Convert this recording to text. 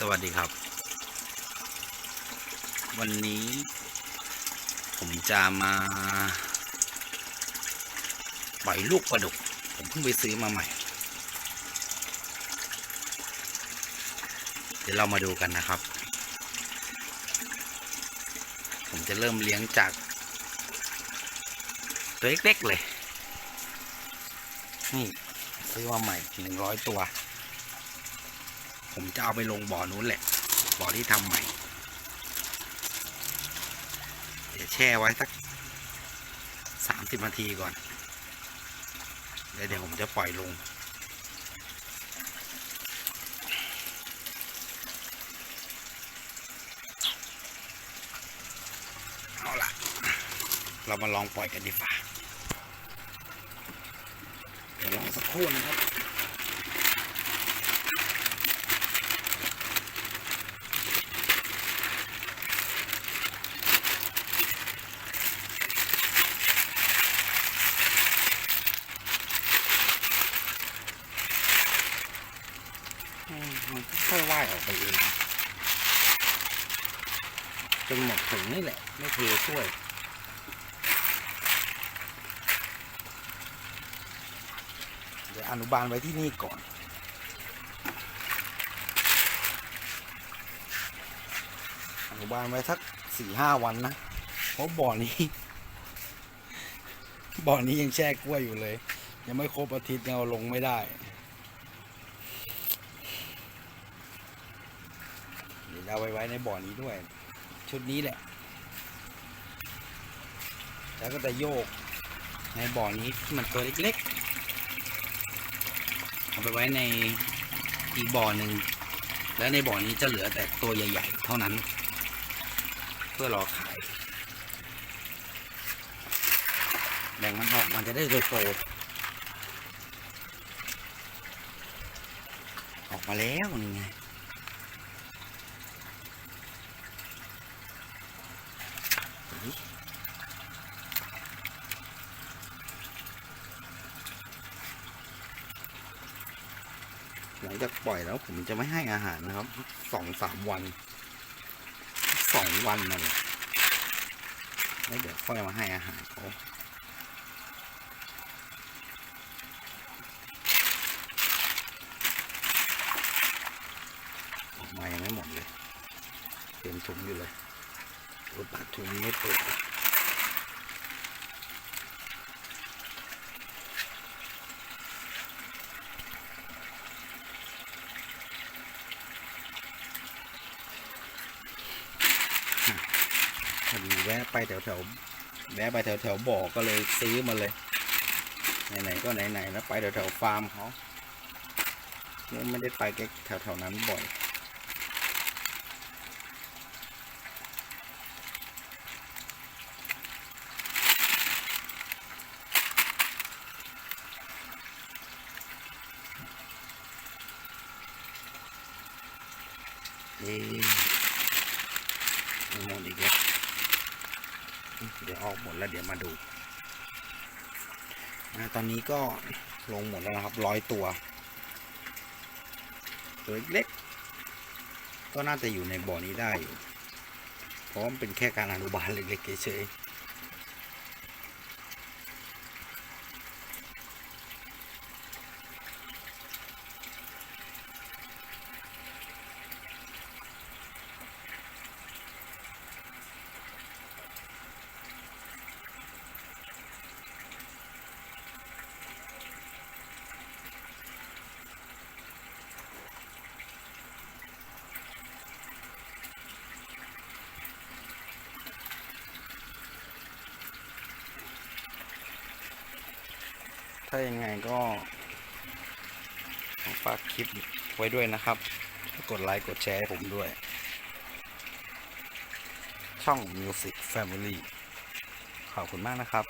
สวัสดีครับ วันนี้ ผมจะมาปล่อยลูกปลาดุก ผมเพิ่งไปซื้อมาใหม่ เดี๋ยวเรามาดูกันนะครับ ผมจะเริ่มเลี้ยงจาก ตัวเล็กๆเลย นี่ ซื้อมาใหม่หนึ่งร้อยตัว ผมจะเอาไปลงบ่อนู้นแหละ บ่อที่ทำใหม่ เดี๋ยวแช่ไว้สักสามสิบนาทีก่อนแล้วเดี๋ยวผมจะปล่อยลง เอาล่ะ เรามาลองปล่อยกันดีกว่าเดี๋ยวลองสักครู่นะครับ อื มันค่อยๆว่ายออกไปเอง จนหมดถุงนี่แหละ ไม่เทช่วย เดี๋ยวอนุบาลไว้ที่นี่ก่อนอนุบาลไว้สักสี่ห้าวันนะ เพราะบ่อนี้ บ่อนี้ยังแช่กล้วยอยู่เลย ยังไม่ครบอาทิตย์ยังเอาลงไม่ได้ เดี๋ยวเอาไว้ไว้ในบ่อนี้ด้วย ชุดนี้แหละ แล้วก็จะโยกในบ่อนี้ที่มันตัวเล็กๆเอาไปไว้ในอีกบ่อหนึ่งแล้วในบ่อนี้จะเหลือแต่ตัวใหญ่ ๆ เท่านั้น เพื่อรอขายแบ่งมันออกมันจะได้โตๆออกมาแล้วนี่ไง หลังจากปล่อยแล้วผมจะไม่ให้อาหารนะครับสองสามวันสองวันนั่นแหละแล้วเดี๋ยวค่อยมาให้อาหารเขาออกมายังไม่หมดเลยเต็มถุงอยู่เลยโอ้ยปากถุงไม่เปิด พอดีแวะไปแถวแถวๆแวะไปแถวแถวๆบ่อก็เลยซื้อมาเลย ไหนๆก็ไหนๆแล้วไปแถวแถวๆฟาร์มเขาเนี่ยไม่ได้ไปแค่แถวแถวๆนั้นบ่อยเอ๊ะม่หมดอีกแล้ว เดี๋ยวออกหมดแล้วเดี๋ยวมาดูนะตอนนี้ก็ลงหมดแล้วนะครับร้อยตัว ตัวเล็กๆก็น่าจะอยู่ในบ่อนี้ได้อยู่เพราะมันเป็นแค่การอนุบาลเล็กๆเฉยๆายังไงก็ฝากคลิปไว้ด้วยนะครับ กดไลค์กดแชร์ให้ผมด้วย ช่อง Music Family ขอบคุณมากนะครับ